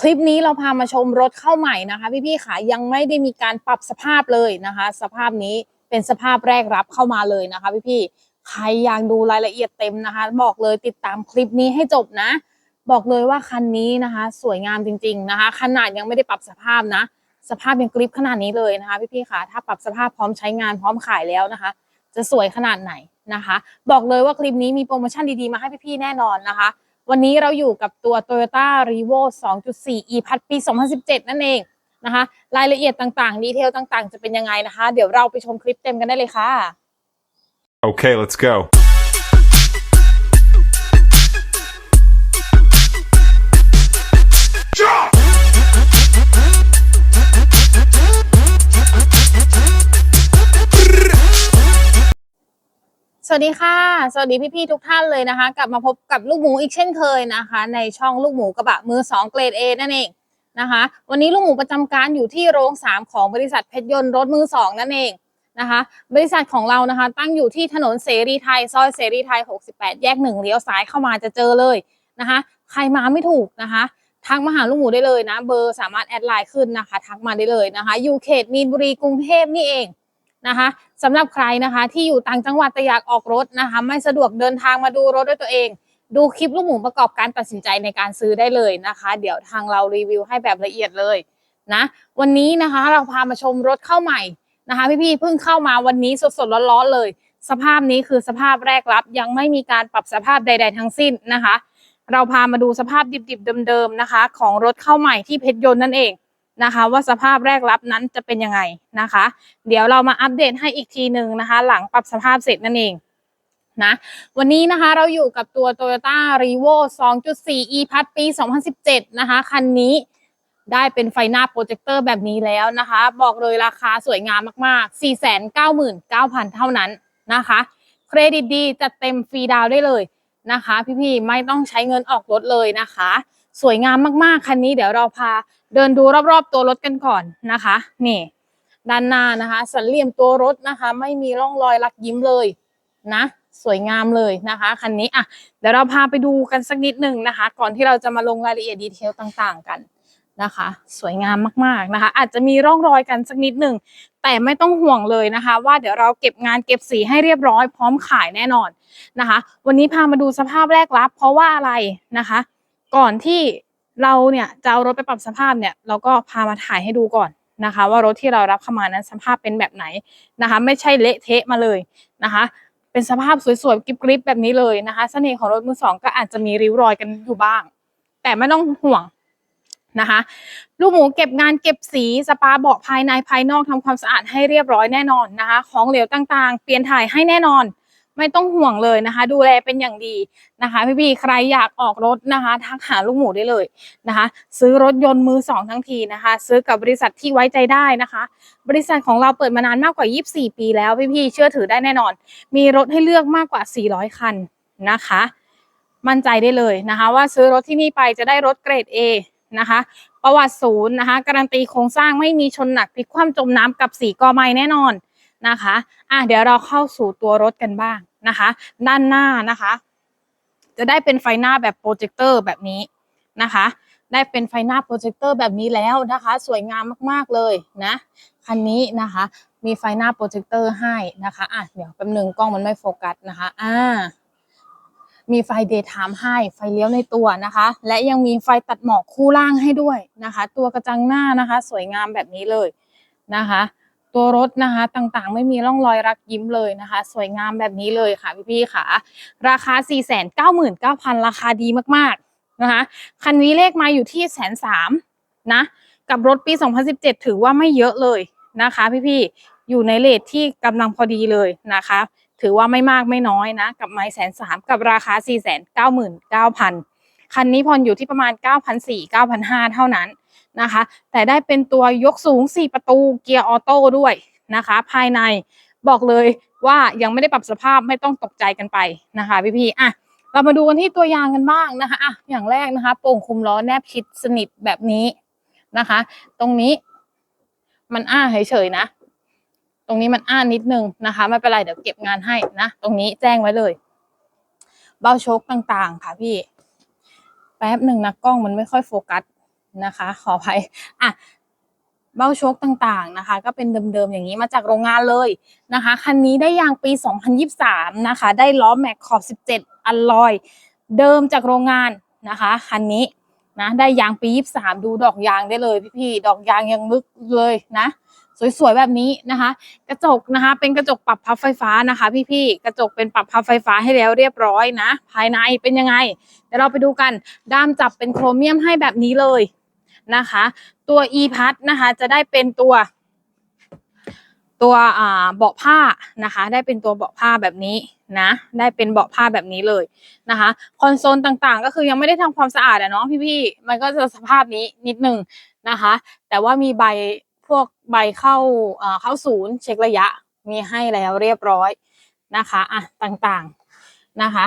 คลิปนี้เราพามาชมรถเข้าใหม่นะคะ พี่ๆค่ะยังไม่ได้มีการปรับสภาพเลยนะคะ สภาพนี้เป็นสภาพแรกรับเข้ามาเลยนะคะพี่ๆใครอยากดูรายละเอียดเต็มนะคะ บอกเลยติดตามคลิปนี้ให้จบนะ บอกเลยว่าคันนี้นะคะ สวยงามจริง ๆนะคะ ขนาดยังไม่ได้ปรับสภาพนะ สภาพยังกริปขนาดนี้เลยนะคะ พี่ๆค่ะถ้าปรับสภาพพร้อมใช้งานพร้อมขายแล้วนะคะ จะสวยขนาดไหนนะคะ บอกเลยว่าคลิปนี้มีโปรโมชั่นดีๆมาให้พี่ๆแน่นอนนะคะ วันนี้เราอยู่กับตัว Toyota r e v o 2.4 e พัดปี 2017 นั่นเองนะคะ รายละเอียดต่างๆ ดีเทลต่างๆ จะเป็นยังไงนะคะ เดี๋ยวเราไปชมคลิปเต็มกันได้เลยค่ะ Okay, let's go. วัสดีค่ะ สวัสดีพี่ๆทุกท่านเลยนะคะ กลับมาพบกับลูกหมูอีกเช่นเคยนะคะ ในช่องลูกหมูกระบะมือ 2 เกรด A นั่นเองนะคะ วันนี้ลูกหมูประจำการอยู่ที่โรง 3 ของบริษัทเพชรยนต์รถมือ 2 นั่นเองนะคะ บริษัทของเรานะคะ ตั้งอยู่ที่ถนนเสรีไทย ซอยเสรีไทย 68 แยก 1เลี้ยวซ้ายเข้ามาจะเจอเลยนะคะ ใครมาไม่ถูกนะคะทักมาหาลูกหมูได้เลยนะ เบอร์สามารถแอดไลน์ขึ้นนะคะ ทักมาได้เลยนะคะอยู่เขตมีนบุรีกรุงเทพนี่เอง นะคะสำหรับใครนะคะที่อยู่ต่างจังหวัดแต่อยากออกรถนะคะ ไม่สะดวกเดินทางมาดูรถด้วยตัวเอง ดูคลิปลูกหมูประกอบการตัดสินใจในการซื้อได้เลยนะคะ เดี๋ยวทางเรารีวิวให้แบบละเอียดเลยนะวันนี้นะคะเราพามาชมรถเข้าใหม่นะคะ พี่ๆเพิ่งเข้ามาวันนี้สดๆร้อนๆเลย สภาพนี้คือสภาพแรกรับ ยังไม่มีการปรับสภาพใด ๆ ทั้งสิ้นนะคะ เราพามาดูสภาพดิบๆเดิมๆนะคะ ของรถเข้าใหม่ที่เพชรยนต์นั่นเอง นะคะ ว่าสภาพแรกรับนั้นจะเป็นยังไงนะคะ เดี๋ยวเรามาอัปเดตให้อีกทีหนึ่งนะคะ หลังปรับสภาพเสร็จนั่นเองนะวันนี้นะคะเราอยู่กับตัว Toyota r e v o 2.4 e พัดปี 2017 นะคะ คันนี้ได้เป็นไฟหน้าโปรเจคเตอร์แบบนี้แล้วนะคะ บอกเลยราคาสวยงามมาก ๆ 499,000 เท่านั้นนะคะ เครดิตดีจัดเต็มฟรีดาวได้เลยนะคะ พี่ ๆ ไม่ต้องใช้เงินออกรถเลยนะคะ สวยงามมาก ๆ คันนี้เดี๋ยวเราพา เดินดูรอบๆตัวรถกันก่อนนะคะ นี่ ด้านหน้านะคะ สันเหลี่ยมตัวรถนะคะ ไม่มีร่องรอยลักยิ้มเลยนะ สวยงามเลยนะคะคันนี้อะเดี๋ยวเราพาไปดูกันสักนิดหนึ่งนะคะ ก่อนที่เราจะมาลงรายละเอียดดีเทลต่างๆกันนะคะ สวยงามมากๆนะคะ อาจจะมีร่องรอยกันสักนิดหนึ่งแต่ไม่ต้องห่วงเลยนะคะ ว่าเดี๋ยวเราเก็บงานเก็บสีให้เรียบร้อยพร้อมขายแน่นอนนะคะ วันนี้พามาดูสภาพแรกรับ เพราะว่าอะไรนะคะ ก่อนที่ เราเนี่ยจะเอารถไปปรับสภาพเนี่ยเราก็พามาถ่ายให้ดูก่อนนะคะ ว่ารถที่เรารับเข้ามานั้นสภาพเป็นแบบไหนนะคะ ไม่ใช่เละเทะมาเลยนะคะ เป็นสภาพสวยๆกริบๆแบบนี้เลยนะคะเสน่ห์ของรถมือสองก็อาจจะมีริ้วรอยกันอยู่บ้าง แต่ไม่ต้องห่วงนะคะ ลูกหมูเก็บงานเก็บสีสปาเบาะภายในภายนอกทำความสะอาดให้เรียบร้อยแน่นอนนะคะ ของเหลวต่างๆ เปลี่ยนถ่ายให้แน่นอน ไม่ต้องห่วงเลยนะคะ ดูแลเป็นอย่างดีนะคะ พี่ๆใครอยากออกรถนะคะทักหาลูกหมูได้เลยนะคะ ซื้อรถยนต์มือสองทั้งทีนะคะ ซื้อกับบริษัทที่ไว้ใจได้นะคะ บริษัทของเราเปิดมานานมากกว่า 24 ปีแล้วพี่ๆเชื่อถือได้แน่นอน มีรถให้เลือกมากกว่า 400 คันนะคะ มั่นใจได้เลยนะคะ ว่าซื้อรถที่นี่ไปจะได้รถเกรด A นะคะ ประวัติศูนย์นะคะ การันตีโครงสร้างไม่มีชนหนักพลิกคว่ำจมน้ำกับสีกอไม้แน่นอน นะคะ อะเดี๋ยวเราเข้าสู่ตัวรถกันบ้างนะคะ ด้านหน้านะคะ จะได้เป็นไฟหน้าแบบโปรเจคเตอร์แบบนี้นะคะ ได้เป็นไฟหน้าโปรเจคเตอร์แบบนี้แล้วนะคะ สวยงามมากๆเลยนะคันนี้นะคะ มีไฟหน้าโปรเจคเตอร์ให้นะคะ อะเดี๋ยวแป๊บหนึงกล้องมันไม่โฟกัสนะคะ อ่ามีไฟเดย์ไทม์ให้ไฟเลี้ยวในตัวนะคะ และยังมีไฟตัดหมอกคู่ล่างให้ด้วยนะคะ ตัวกระจังหน้านะคะ สวยงามแบบนี้เลยนะคะ ตัวรถนะคะ ต่างๆ ไม่มีร่องรอยรักยิ้มเลยนะคะ สวยงามแบบนี้เลยค่ะพี่ๆค่ะ ราคา 499,000 ราคาดีมากๆนะคะ คันนี้เลขมาอยู่ที่แสนสามนะ กับรถปี 2017 ถือว่าไม่เยอะเลยนะคะ พี่ๆอยู่ในเลทที่กำลังพอดีเลยนะคะ ถือว่าไม่มากไม่น้อยนะ กับไม้แสนสามกับราคา 4 9 9 0 0 0 คันนี้ผ่อนอยู่ที่ประมาณ 9,400 9,500 เท่านั้น นะคะ แต่ได้เป็นตัวยกสูง 4 ประตูเกียร์ออโต้ด้วยนะคะ ภายในบอกเลยว่ายังไม่ได้ปรับสภาพไม่ต้องตกใจกันไปนะคะพี่ๆอะเรามาดูกันที่ตัวยางกันบ้างนะคะอะอย่างแรกนะคะโป่งคุมล้อแนบชิดสนิทแบบนี้นะคะ ตรงนี้มันอ้าเฉยๆนะ ตรงนี้มันอ้านิดนึงนะคะไม่เป็นไรเดี๋ยวเก็บงานให้นะ ตรงนี้แจ้งไว้เลย เบ้าโชคต่างๆ ค่ะพี่ แป๊บหนึ่งนะกล้องมันไม่ค่อยโฟกัส นะคะ ขออภัยอะเบ้าโชคต่างๆนะคะ ก็เป็นเดิมๆอย่างนี้มาจากโรงงานเลยนะคะคันนี้ได้ยางปี 2023 นะคะ ได้ล้อแม็กขอบ 17 อัลลอยเดิมจากโรงงานนะคะคันนี้นะได้ยางปี 23 ดูดอกยางได้เลยพี่ๆดอกยางยังลึกเลยนะ สวยๆแบบนี้นะคะ กระจกนะคะ เป็นกระจกปรับพับไฟฟ้านะคะ พี่ๆกระจกเป็นปรับพับไฟฟ้าให้แล้วเรียบร้อยนะ ภายในเป็นยังไงเดี๋ยวเราไปดูกันด้ามจับเป็นโครเมียมให้แบบนี้เลย นะคะ ตัว e p a d นะคะจะได้เป็นตัว ตัวเบาะผ้านะคะ ได้เป็นตัวเบาะผ้าแบบนี้นะได้เป็นเบาะผ้าแบบนี้เลยนะคะคอนโซลต่างๆ ก็คือยังไม่ได้ทำความสะอาดอะเนาะพี่ๆมันก็จะสภาพนี้นิดนึงนะคะ แต่ว่ามีใบพวกใบเข้าเข้าศูนย์ เช็คระยะมีให้แล้วเรียบร้อยนะคะอะต่างๆนะคะ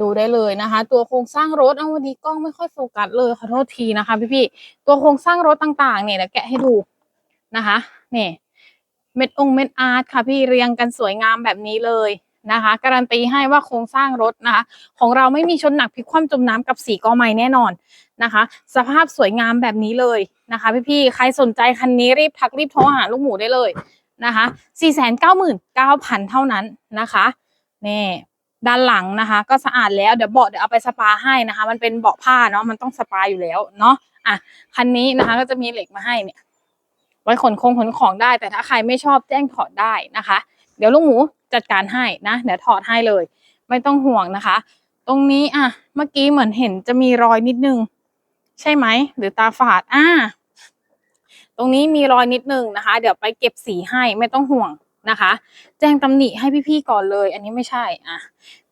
ดูได้เลยนะคะ ตัวโครงสร้างรถเอาวันนี้กล้องไม่ค่อยโฟกัสเลยขอโทษทีนะคะพี่ๆตัวโครงสร้างรถต่างๆเนี่ยเดี๋ยวแกะให้ดูนะคะนี่เม็ดองเม็ดอาร์ตค่ะพี่เรียงกันสวยงามแบบนี้เลยนะคะ การันตีให้ว่าโครงสร้างรถนะคะ ของเราไม่มีชนหนักพลิกคว่ำจมน้ำกับสีกอไม้แน่นอนนะคะ สภาพสวยงามแบบนี้เลยนะคะ พี่ๆใครสนใจคันนี้รีบทักรีบโทรหาลูกหมูได้เลยนะคะ499,000 เท่านั้นนะคะนี่ ด้านหลังนะคะ ก็สะอาดแล้วเดี๋ยวเบาะเดี๋ยวเอาไปสปาให้นะคะ มันเป็นเบาะผ้าเนาะมันต้องสปาอยู่แล้วเนาะอะคันนี้นะคะก็จะมีเหล็กมาให้เนี่ย ไว้ขนคงขนของได้ แต่ถ้าใครไม่ชอบแจ้งถอดได้นะคะ เดี๋ยวลูกหมูจัดการให้นะเดี๋ยวถอดให้เลย ไม่ต้องห่วงนะคะ ตรงนี้อะเมื่อกี้เหมือนเห็นจะมีรอยนิดนึง ใช่ไหมหรือตาฝาดอ่าตรงนี้มีรอยนิดนึงนะคะ เดี๋ยวไปเก็บสีให้ไม่ต้องห่วง นะคะ แจ้งตำหนิให้พี่ๆก่อนเลย อันนี้ไม่ใช่อะ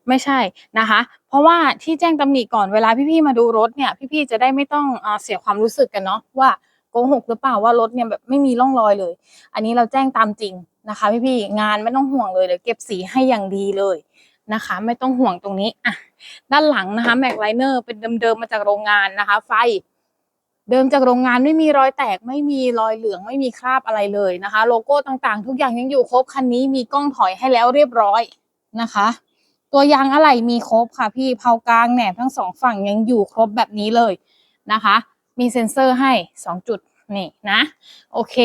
ไม่ใช่นะคะ เพราะว่าที่แจ้งตำหนิก่อนเวลาพี่ๆมาดูรถเนี่ย พี่ๆจะได้ไม่ต้องอเสียความรู้สึกกันเนาะว่าโกหกหรือเปล่าว่ารถเนี่ยแบบไม่มีร่องรอยเลย อันนี้เราแจ้งตามจริงนะคะ พี่ๆงานไม่ต้องห่วงเลยเดี๋ยวเก็บสีให้อย่างดีเลยนะคะ ไม่ต้องห่วงตรงนี้อะด้านหลังนะคะแม็กไลเนอร์เป็นเดิมๆมาจากโรงงานนะคะ ไฟ เดิมจากโรงงานไม่มีรอยแตกไม่มีรอยเหลืองไม่มีคราบอะไรเลยนะคะ โลโก้ต่างๆ ทุกอย่างยังอยู่ครบคันนี้มีกล้องถอยให้แล้วเรียบร้อยนะคะ ตัวยางอะไหล่มีครบค่ะพี่เผากลางแหนบทั้งสองฝั่งยังอยู่ครบแบบนี้เลยนะคะ มีเซ็นเซอร์ให้สองจุดนี่นะโอเค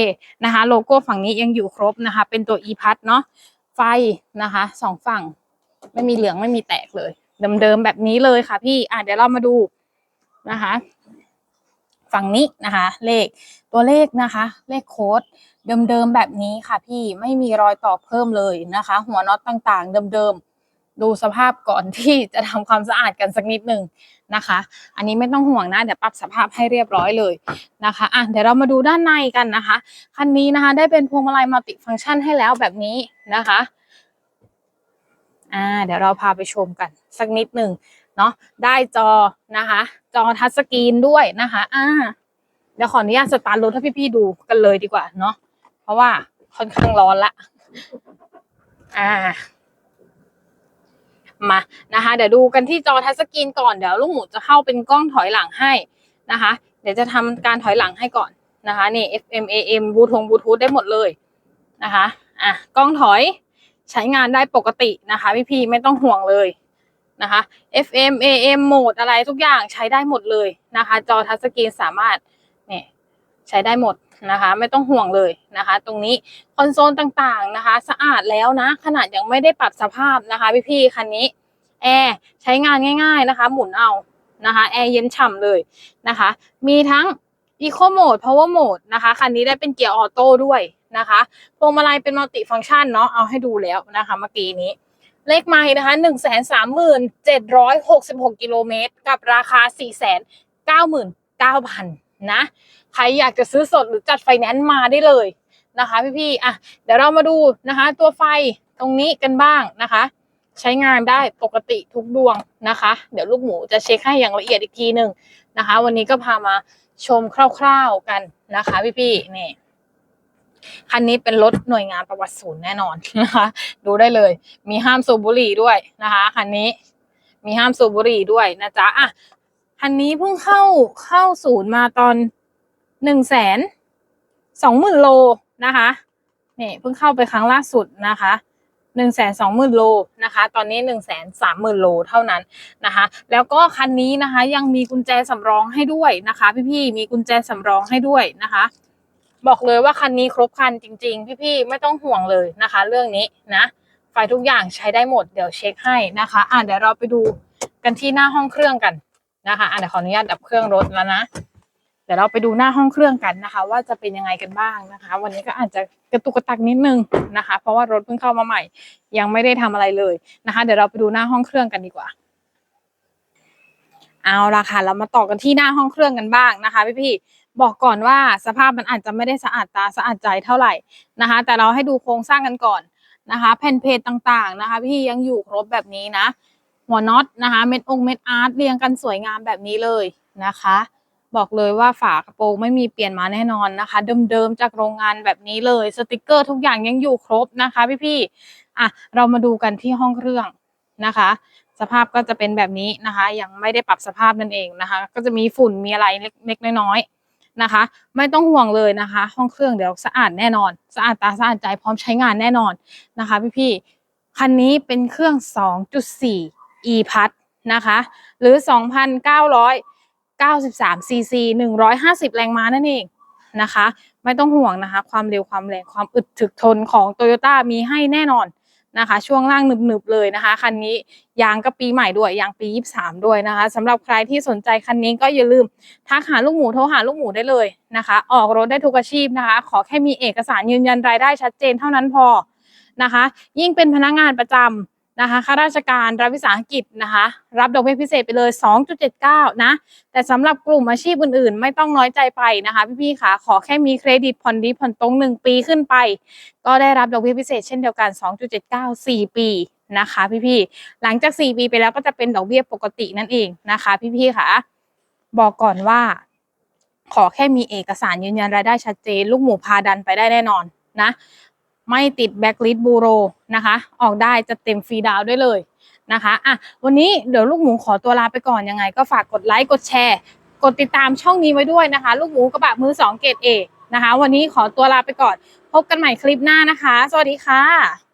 นะคะ โลโก้ฝั่งนี้ยังอยู่ครบนะคะ เป็นตัว e p a d เนาะไฟนะคะสองฝั่งไม่มีเหลืองไม่มีแตกเลย เดิมๆแบบนี้เลยค่ะพี่อะเดี๋ยวเรามาดูนะคะ ฝั่งนี้นะคะ เลขตัวเลขนะคะ เลขโค้ดเดิมๆแบบนี้ค่ะพี่ไม่มีรอยต่อเพิ่มเลยนะคะ หัวน็อตต่างๆ เดิมๆ ดูสภาพก่อนที่จะทำความสะอาดกันสักนิดหนึ่งนะคะ อันนี้ไม่ต้องห่วงนะเดี๋ยวปรับสภาพให้เรียบร้อยเลยนะคะอะเดี๋ยวเรามาดูด้านในกันนะคะคันนี้นะคะได้เป็นพวงมาลัยมัลติฟังก์ชันให้แล้วแบบนี้นะคะอ่าเดี๋ยวเราพาไปชมกันสักนิดหนึ่ง เนาะได้จอนะคะ จอทัชสกรีนด้วยนะคะอ่าเดี๋ยวขออนุญาตสตาร์ทรถให้พี่ๆดูกันเลยดีกว่าเนาะเพราะว่าค่อนข้างร้อนละอ่ามานะคะ เดี๋ยวดูกันที่จอทัชสกรีนก่อนเดี๋ยวลูกหมูจะเข้าเป็นกล้องถอยหลังให้นะคะ เดี๋ยวจะทำการถอยหลังให้ก่อนนะคะนี่ FM AM บลูทงบลูทูธได้หมดเลยนะคะอะกล้องถอยใช้งานได้ปกตินะคะ พี่ๆไม่ต้องห่วงเลย นะคะ FM AM โหมดอะไรทุกอย่างใช้ได้หมดเลยนะคะ จอทัชสกรีนสามารถเนี่ยใช้ได้หมดนะคะ ไม่ต้องห่วงเลยนะคะ ตรงนี้คอนโซลต่างๆนะคะ สะอาดแล้วนะ ขนาดยังไม่ได้ปรับสภาพนะคะพี่ๆคันนี้แอร์ใช้งานง่าย ๆนะคะ หมุนเอานะคะแอร์เย็นฉ่ำเลยนะคะ มีทั้ง Eco Mode Power Mode นะคะคันนี้ได้เป็นเกียร์ออโต้ด้วยนะคะพวงมาลัยเป็นมัลติฟัง c t ชันเนาะเอาให้ดูแล้วนะคะเมื่อกี้นี้ เลขไม้นะคะหนึ่งแสนสามหมื่นเจ็ดร้อยหกสิบหกกิโลเมตร กับราคาสี่แสนเก้าหมื่นเก้าพันนะ ใครอยากจะซื้อสดหรือจัดไฟแนนซ์มาได้เลยนะคะพี่ๆอะเดี๋ยวเรามาดูนะคะ ตัวไฟตรงนี้กันบ้างนะคะ ใช้งานได้ปกติทุกดวงนะคะ เดี๋ยวลูกหมูจะเช็คให้อย่างละเอียดอีกทีหนึ่งนะคะ วันนี้ก็พามาชมคร่าวๆกันนะคะพี่ๆนี่ คันนี้เป็นรถหน่วยงานประวัติศูนย์แน่นอนนะคะ ดูได้เลย มีห้ามสูบบุหรี่ด้วยนะคะคันนี้มีห้ามสูบบุหรี่ด้วยนะจ๊ะอะคันนี้เพิ่งเข้าเข้าศูนย์มาตอนหนึ่งแสนสองหมื่นโลนะคะนี่เพิ่งเข้าไปครั้งล่าสุดนะคะ1นึ่งแสนสองหมื่นโลนะคะ ตอนนี้1นึ่งแสนสามหมื่นโลเท่านั้นนะคะ แล้วก็คันนี้นะคะยังมีกุญแจสำรองให้ด้วยนะคะ พี่ๆมีกุญแจสำรองให้ด้วยนะคะ บอกเลยว่าคันนี้ครบคันจริง ๆ พี่ๆไม่ต้องห่วงเลยนะคะ เรื่องนี้นะ ไฟทุกอย่างใช้ได้หมดเดี๋ยวเช็คให้นะคะอะเดี๋ยวเราไปดูกันที่หน้าห้องเครื่องกันนะคะอะเดี๋ยวขออนุญาตดับเครื่องรถแล้วนะเดี๋ยวเราไปดูหน้าห้องเครื่องกันนะคะ ว่าจะเป็นยังไงกันบ้างนะคะ วันนี้ก็อาจจะกระตุกกระตักนิดนึงนะคะ เพราะว่ารถเพิ่งเข้ามาใหม่ ยังไม่ได้ทำอะไรเลยนะคะ เดี๋ยวเราไปดูหน้าห้องเครื่องกันดีกว่า เอาละค่ะเรามาต่อกันที่หน้าห้องเครื่องกันบ้างนะคะพี่ๆบอกก่อนว่าสภาพมันอาจจะไม่ได้สะอาดตาสะอาดใจเท่าไหร่นะคะ แต่เราให้ดูโครงสร้างกันก่อนนะคะ แผ่นเพจต่างๆนะคะ พี่ยังอยู่ครบแบบนี้นะ หัวน็อตนะคะเม็ดองเม็ดอาร์ตเรียงกันสวยงามแบบนี้เลยนะคะ บอกเลยว่าฝากระโปรงไม่มีเปลี่ยนมาแน่นอนนะคะ เดิมๆจากโรงงานแบบนี้เลยสติกเกอร์ทุกอย่างยังอยู่ครบนะคะ พี่ๆอะเรามาดูกันที่ห้องเครื่องนะคะ สภาพก็จะเป็นแบบนี้นะคะ ยังไม่ได้ปรับสภาพนั่นเองนะคะ ก็จะมีฝุ่นมีอะไรเล็กๆน้อยๆนะคะ ไม่ต้องห่วงเลยนะคะ ห้องเครื่องเดี๋ยวสะอาดแน่นอน สะอาดตาสะอาดใจพร้อมใช้งานแน่นอนนะคะพี่ๆคันนี้เป็นเครื่อง 2.4 e พัทนะคะ หรือ 2,993 cc 150 แรงม้านั่นเองนะคะ ไม่ต้องห่วงนะคะ ความเร็วความแรงความอึดถึกทนของ Toyota มีให้แน่นอน นะคะ ช่วงล่างหนึบๆเลยนะคะคันนี้ยางก็ปีใหม่ด้วยยางปี 23 ด้วยนะคะสำหรับใครที่สนใจคันนี้ก็อย่าลืมทักหาลูกหมูโทรหาลูกหมูได้เลยนะคะ ออกรถได้ทุกอาชีพนะคะ ขอแค่มีเอกสารยืนยันรายได้ชัดเจนเท่านั้นพอนะคะ ยิ่งเป็นพนักงานประจำ นะคะข้าราชการรัฐวิสาหกิจนะคะ รับดอกเบี้ยพิเศษไปเลย 2.79 นะ แต่สำหรับกลุ่มอาชีพอื่นๆ ไม่ต้องน้อยใจไปนะคะ พี่ๆค่ะขอแค่มีเครดิตผ่อนดีผ่อนตรง 1 ปีขึ้นไป ก็ได้รับดอกเบี้ยพิเศษเช่นเดียวกัน 2.79 4 ปีนะคะพี่ๆหลังจาก 4 ปีไปแล้วก็จะเป็นดอกเบี้ยปกตินั่นเองนะคะ พี่ๆค่ะ บอกก่อนว่า ขอแค่มีเอกสารยืนยันรายได้ชัดเจน ลูกหมูพาดันไปได้แน่นอนนะ ไม่ติดแบ็กลิสบูโรนะคะ ออกได้จะเต็มฟรีดาวด้วยเลยนะคะอะวันนี้เดี๋ยวลูกหมูขอตัวลาไปก่อนยังไง ก็ฝากกดไลค์กดแชร์ กดติดตามช่องนี้ไว้ด้วยนะคะ ลูกหมูกระบะมือสองเกรดเอนะคะ วันนี้ขอตัวลาไปก่อน พบกันใหม่คลิปหน้านะคะ สวัสดีค่ะ